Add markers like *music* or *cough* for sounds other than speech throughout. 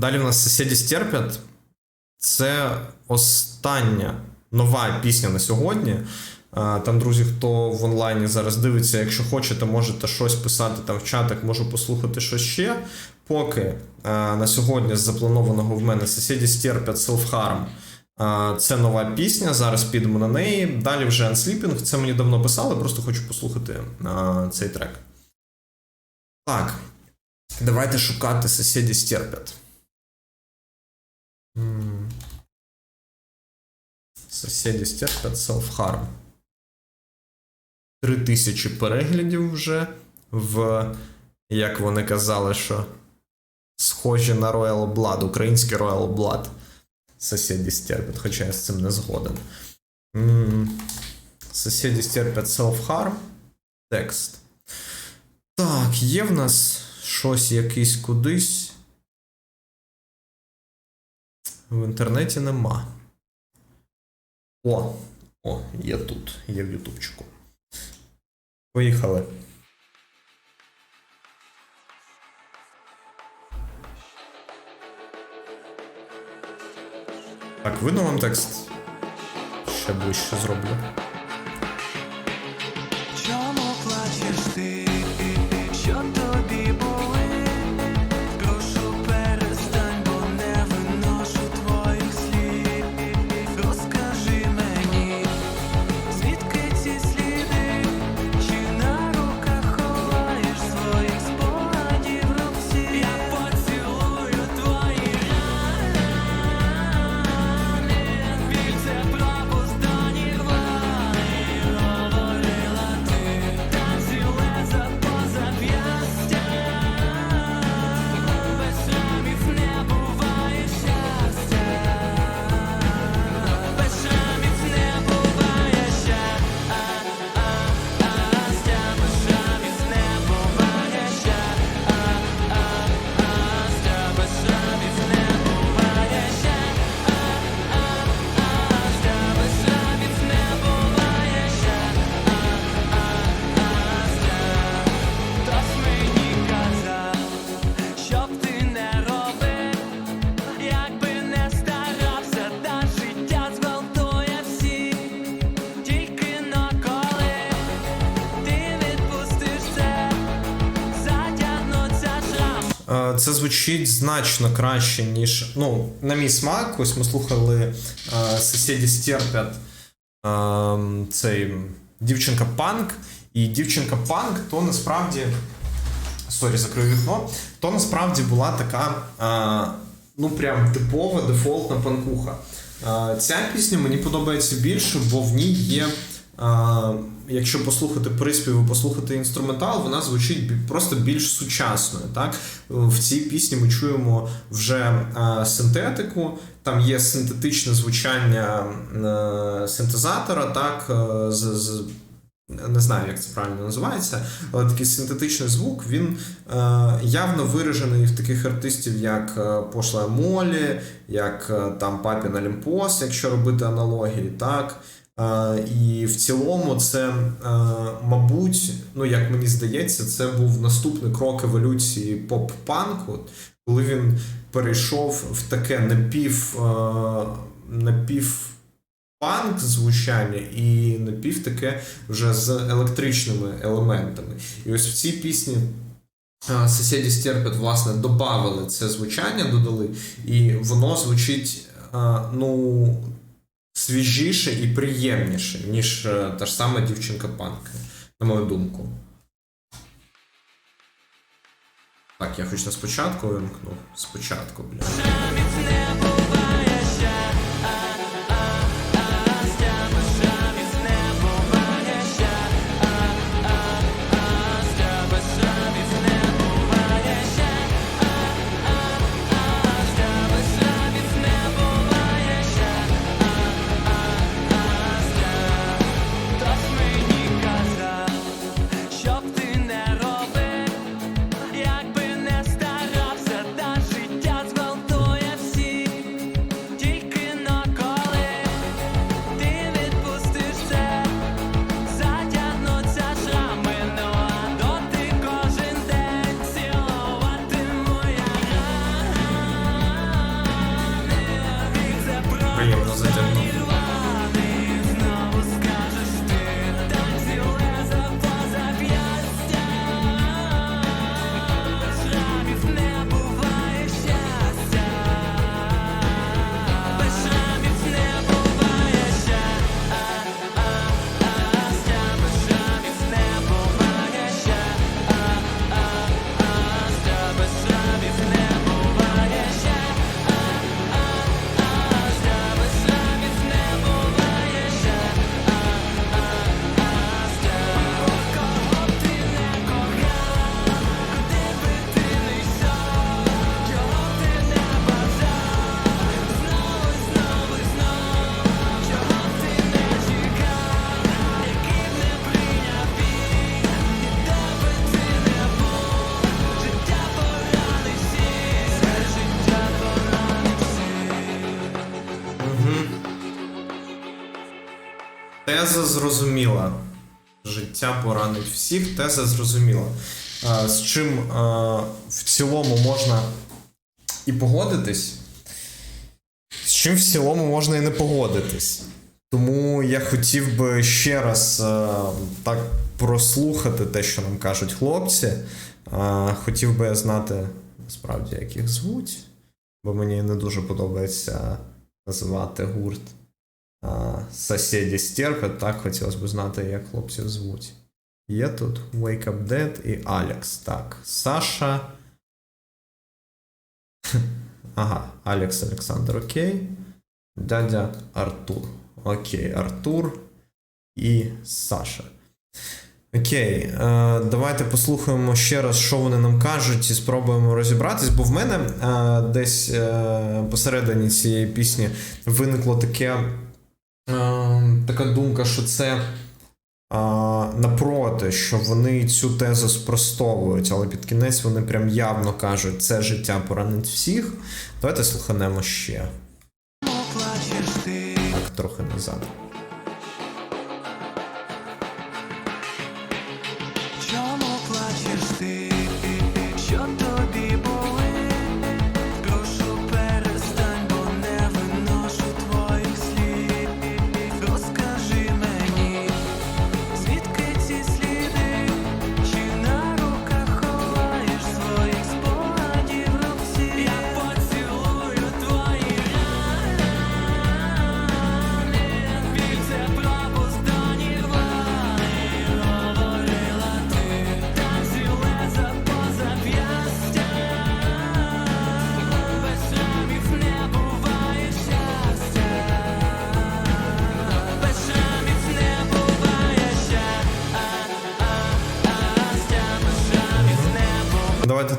Далі в нас сусіді стерпять. Це остання нова пісня на сьогодні. Там, друзі, хто в онлайні зараз дивиться, якщо хочете, можете щось писати там в чатах, можу послухати щось ще. Поки на сьогодні з запланованого в мене сусіді стерпять Self-Harm. Це нова пісня, зараз підемо на неї. Далі вже Unsleeping. Це мені давно писали, просто хочу послухати цей трек. Так. Давайте шукати сусіді стерпять. Сусіді стерпять self-harm. Три тисячі переглядів вже в, як вони казали, що схожі на Royal Blood, український Royal Blood. Сусіді стерпять, хоча я з цим не згоден. Сусіді стерпять self-harm. Текст. Так, є в нас щось якийсь кудись. В інтернеті нема. О, о, є тут, є в Ютубчику. Поїхали. Так, видно вам текст? Ще ближче зроблю. Звучить значно краще, ніж. Ну, на мій смак. Ось ми слухали е, сусіді стерпять е, цей дівчинка панк. І дівчинка панк, то насправді. Сорі, закрию вікно. То насправді була така. Е, ну, прям типова дефолтна панкуха. Ця пісня мені подобається більше, бо в ній є. Якщо послухати приспів послухати інструментал, вона звучить просто більш сучасною. Так? В цій пісні ми чуємо вже синтетику, там є синтетичне звучання е, синтезатора, так, е, з, з, не знаю, як це правильно називається, але такий синтетичний звук, він е, явно виражений в таких артистів, як Пошла Молі, як там Папін Олімпос, якщо робити аналогії, так. Е, і в цілому, це, е, мабуть, ну як мені здається, це був наступний крок еволюції поп-панку, коли він перейшов в таке напів, е, напів панк звучання і напів таке вже з електричними елементами. І ось в цій пісні. Сусіді стерпять, власне, додали це звучання, додали, і воно звучить ну, свіжіше і приємніше, ніж е, та ж сама дівчинка панки, на мою думку. Так, я хоч на спочатку вимкну. Спочатку, бля. Теза зрозуміла. Життя поранить всіх, теза зрозуміла. З чим в цілому можна і погодитись, з чим в цілому можна і не погодитись. Тому я хотів би ще раз так прослухати те, що нам кажуть хлопці. Хотів би знати насправді, як їх звуть, бо мені не дуже подобається називати гурт. Сусіді стерпять, так хотілося б знати, як хлопців звуть. Є тут Wake Up Dead і Алекс. Так, Саша. *laughs* Ага, Алекс Олександр, окей. Дядя Артур. Окей, Артур і Саша. Окей, давайте послухаємо ще раз, що вони нам кажуть, і спробуємо розібратись, бо в мене десь е, посередині цієї пісні виникло таке, така думка, що це напроти, що вони цю тезу спростовують, але під кінець вони прям явно кажуть, це життя поранить всіх. Давайте слуханемо ще. Так, трохи назад.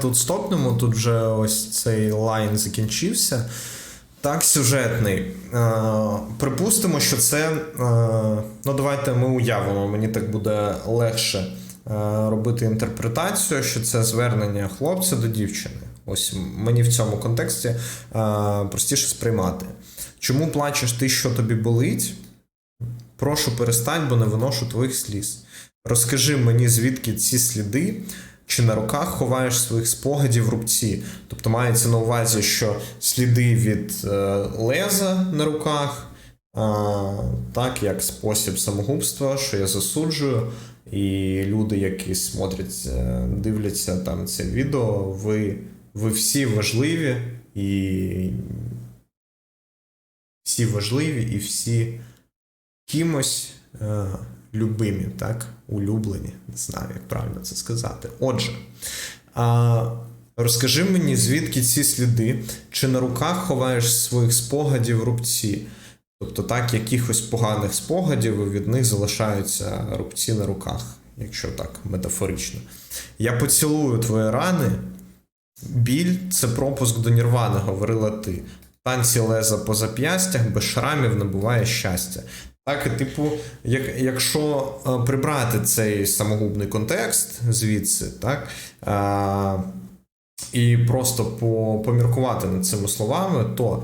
Тут стопнемо. Тут вже ось цей лайн закінчився. Так, сюжетний. Е, припустимо, що це. Е, ну, давайте ми уявимо, мені так буде легше е, робити інтерпретацію, що це звернення хлопця до дівчини. Ось мені в цьому контексті простіше сприймати. Чому плачеш ти, що тобі болить? Прошу перестань, бо не виношу твоїх сліз. Розкажи мені, звідки ці сліди, чи на руках ховаєш своїх спогадів в рубці. Тобто мається на увазі, що сліди від е, леза на руках, так як спосіб самогубства, що я засуджую, і люди, які смотрять, е, дивляться там це відео, ви, ви всі важливі і всі важливі і всі кимось е, любимі, так? Улюблені, не знаю, як правильно це сказати. Отже, а, розкажи мені, звідки ці сліди, чи на руках ховаєш своїх спогадів рубці? Тобто, так, якихось поганих спогадів, і від них залишаються рубці на руках, якщо так метафорично. Я поцілую твої рани. Біль це пропуск до Нірвани, говорила ти. Танці леза по зап'ястях, без шрамів не буває щастя. Так, типу, як, якщо е, прибрати цей самогубний контекст звідси, так, е, і просто по, поміркувати над цими словами, то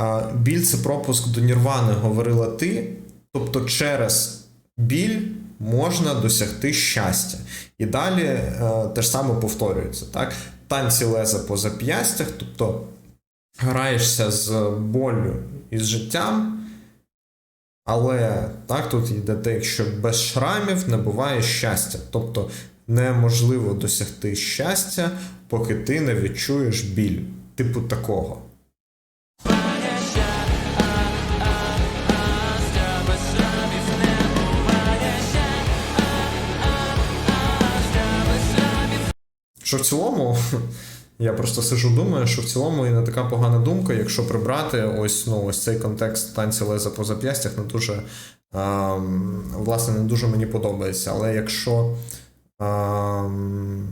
е, біль це пропуск до Нірвани, говорила ти. Тобто, через біль можна досягти щастя. І далі е, те ж саме повторюється. Так? Танці леза по зап'ястях, тобто граєшся з болю і з життям. Але так тут йде те, що без шрамів не буває щастя. Тобто неможливо досягти щастя, поки ти не відчуєш біль. Типу такого. Що в цілому, *laughs* я просто сижу, думаю, що в цілому і не така погана думка, якщо прибрати ось, ну, ось цей контекст танці леза по зап'ястях, не дуже, ем, власне, не дуже мені подобається. Але якщо, ем,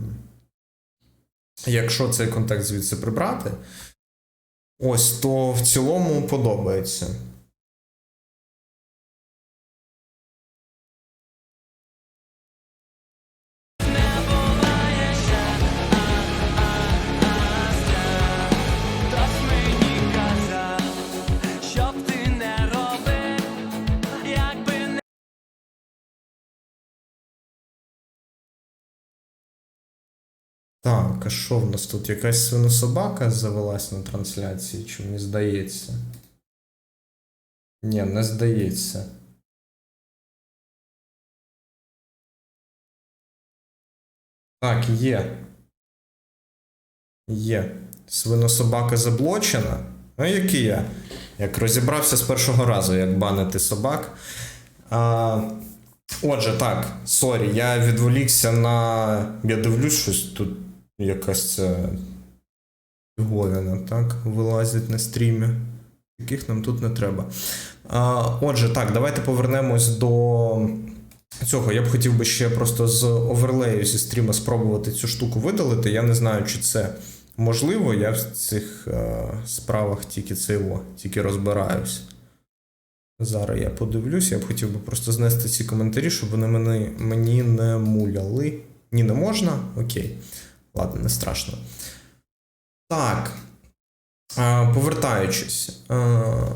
якщо цей контекст звідси прибрати, ось, то в цілому подобається. Так, а що в нас тут? Якась свинособака завелась на трансляції, чи мені здається? Ні, не здається. Так, є. Є. Свинособака заблочена. А який я? Як розібрався з першого разу, як банити собак. А, отже, так, сорі, я відволікся на. Я дивлюсь, щось тут якась ця Говіна, так, вилазить на стрімі. Яких нам тут не треба. А, отже, так, давайте повернемось до цього. Я б хотів би ще просто з оверлею зі стріма спробувати цю штуку видалити. Я не знаю, чи це можливо. Я в цих е, справах тільки це о, тільки розбираюсь. Зараз я подивлюсь, я б хотів би просто знести ці коментарі, щоб вони мені, мені не муляли. Ні, не можна? Окей. Ладно, не страшно. Так. Е, Повертаючись. Е,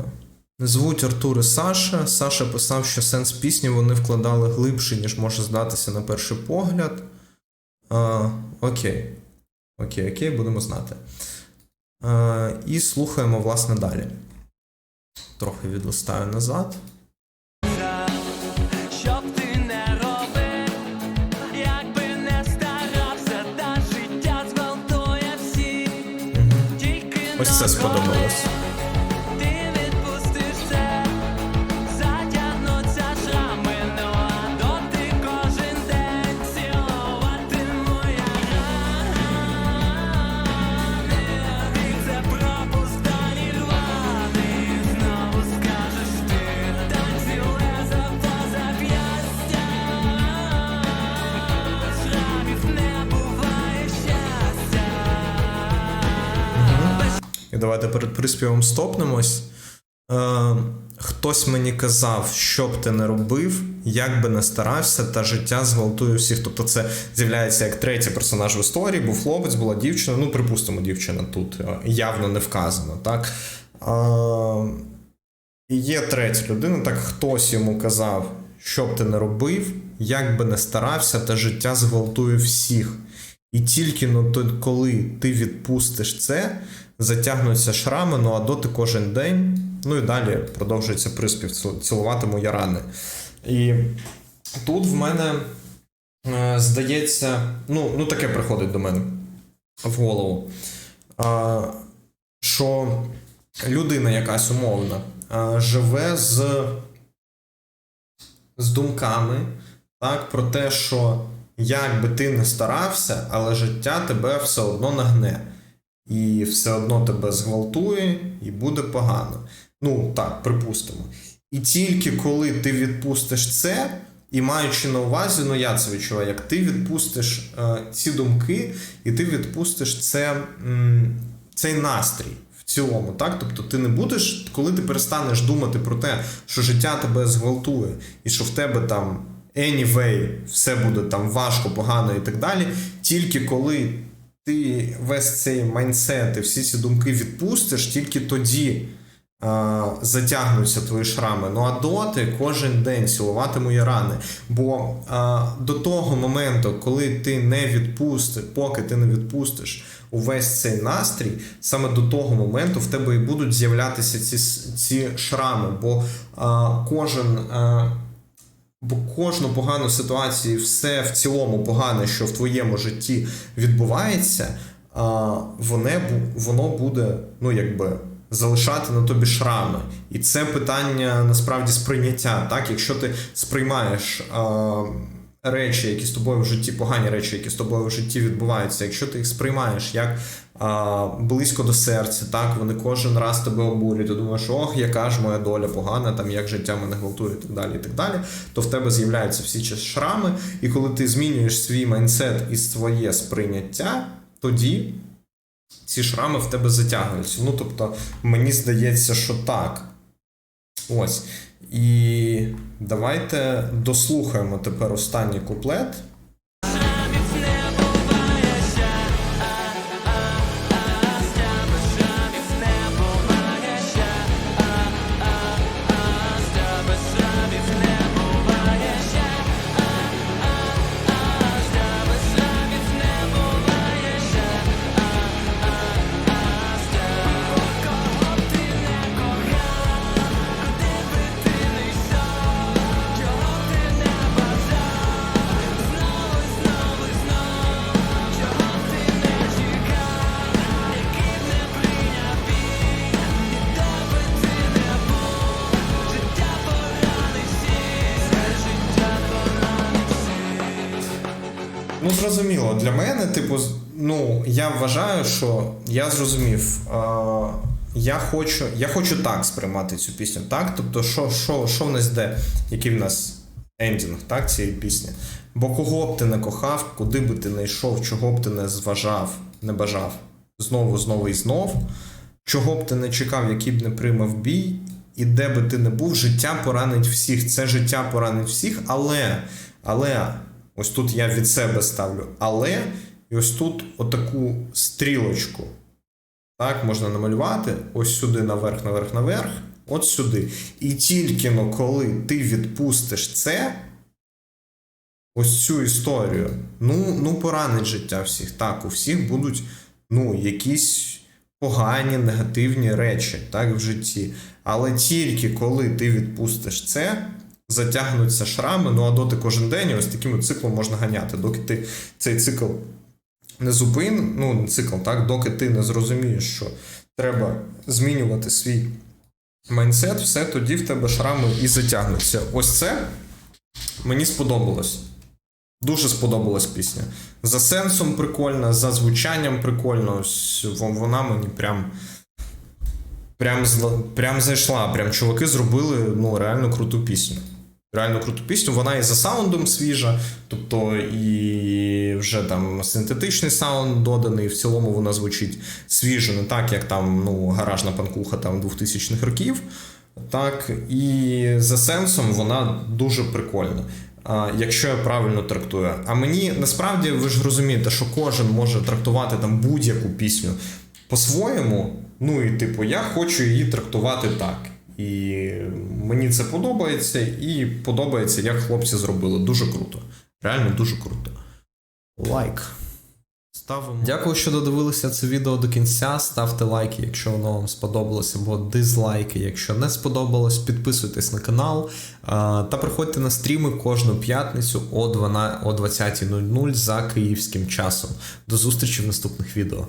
Звуть Артур і Саша. Саша писав, що сенс пісні вони вкладали глибше, ніж може здатися на перший погляд. Е, Окей. Окей, окей, будемо знати. І слухаємо, власне, далі. Трохи відлистаю назад. Тільки Ось це давайте перед приспівом стопнемось. Е, хтось мені казав, що б ти не робив, як би не старався, та життя зґвалтує всіх. Тобто це з'являється як третій персонаж в історії, був хлопець, була дівчина. Ну, припустимо, дівчина тут е, явно не вказано, так? Е, є третя людина, так хтось йому казав, що б ти не робив, як би не старався, та життя зґвалтує всіх. І тільки ну, коли ти відпустиш це, затягнуться шрами, ну а доти кожен день. Ну і далі продовжується приспів «Ціл- цілуватиму я рани. І тут в мене е, здається, ну, ну таке приходить до мене в голову. А, що людина якась умовна а, живе з, з думками так, про те, що як би ти не старався, але життя тебе все одно нагне. І все одно тебе зґвалтує, і буде погано. Ну, так, припустимо. І тільки коли ти відпустиш це, і маючи на увазі, ну я це відчуваю, як ти відпустиш е, ці думки, і ти відпустиш це, м, цей настрій в цілому, так? Тобто ти не будеш, коли ти перестанеш думати про те, що життя тебе зґвалтує, і що в тебе там anyway, все буде там важко, погано і так далі, тільки коли ти весь цей майнсет і всі ці думки відпустиш, тільки тоді а, затягнуться твої шрами. Ну а доти кожен день цілувати мої рани. Бо а, до того моменту, коли ти не відпустиш, поки ти не відпустиш увесь цей настрій, саме до того моменту в тебе і будуть з'являтися ці, ці шрами. Бо а, кожен. А, Бо кожну погану ситуацію, все в цілому погане, що в твоєму житті відбувається, а, воне, воно буде, ну якби. Залишати на тобі шрами, і це питання насправді сприйняття. Так, якщо ти сприймаєш речі, які з тобою в житті, погані речі, які з тобою в житті відбуваються, якщо ти їх сприймаєш як а, близько до серця, так вони кожен раз тебе обурюють. Ти думаєш, ох, яка ж моя доля погана, там як життя мене гвалтує, і так далі, і так далі. То в тебе з'являються всі ці шрами, і коли ти змінюєш свій майндсет і своє сприйняття, тоді ці шрами в тебе затягуються. Ну тобто, мені здається, що так. Ось. І давайте дослухаємо тепер останній куплет. Ну, зрозуміло, для мене, типу, ну, я вважаю, що я зрозумів. А, я, хочу, я хочу так сприймати цю пісню, так? Тобто, що, що, що в нас йде, який в нас ендінг так, цієї пісні? Бо кого б ти не кохав, куди би ти не йшов, чого б ти не зважав, не бажав, знову, знову і знов, чого б ти не чекав, який б не приймав бій, і де би ти не був, життя поранить всіх. Це життя поранить всіх, але, але ось тут я від себе ставлю, але, і ось тут отаку стрілочку. Так, можна намалювати ось сюди, наверх, наверх, наверх, от сюди. І тільки но коли ти відпустиш це, ось цю історію, ну, ну поранить життя всіх. Так, у всіх будуть ну, якісь погані, негативні речі так, в житті. Але тільки коли ти відпустиш це, затягнуться шрами, ну а доти кожен день і ось таким циклом можна ганяти. Доки ти цей цикл не зупин, ну, цикл, так, доки ти не зрозумієш, що треба змінювати свій майндсет, все тоді в тебе шрами і затягнуться. Ось це мені сподобалось. Дуже сподобалась пісня. За сенсом прикольна, за звучанням прикольно. Ось Вона мені прям. Прям, прям зайшла. Прям чуваки зробили ну, реально круту пісню. Реально круту пісню. Вона і за саундом свіжа, тобто і вже там синтетичний саунд доданий. В цілому вона звучить свіжо, не так, як там ну, гаражна панкуха там 2000-х років. Так, і за сенсом вона дуже прикольна. Якщо я правильно трактую. А мені насправді ви ж розумієте, що кожен може трактувати там будь-яку пісню по-своєму. Ну і типу, я хочу її трактувати так. І мені це подобається, і подобається, як хлопці зробили. Дуже круто. Реально дуже круто. Лайк. Ставимо. Дякую, що додивилися це відео до кінця. Ставте лайки, якщо воно вам сподобалося, або дизлайки, якщо не сподобалось. Підписуйтесь на канал та приходьте на стріми кожну п'ятницю о 20.00 за київським часом. До зустрічі в наступних відео.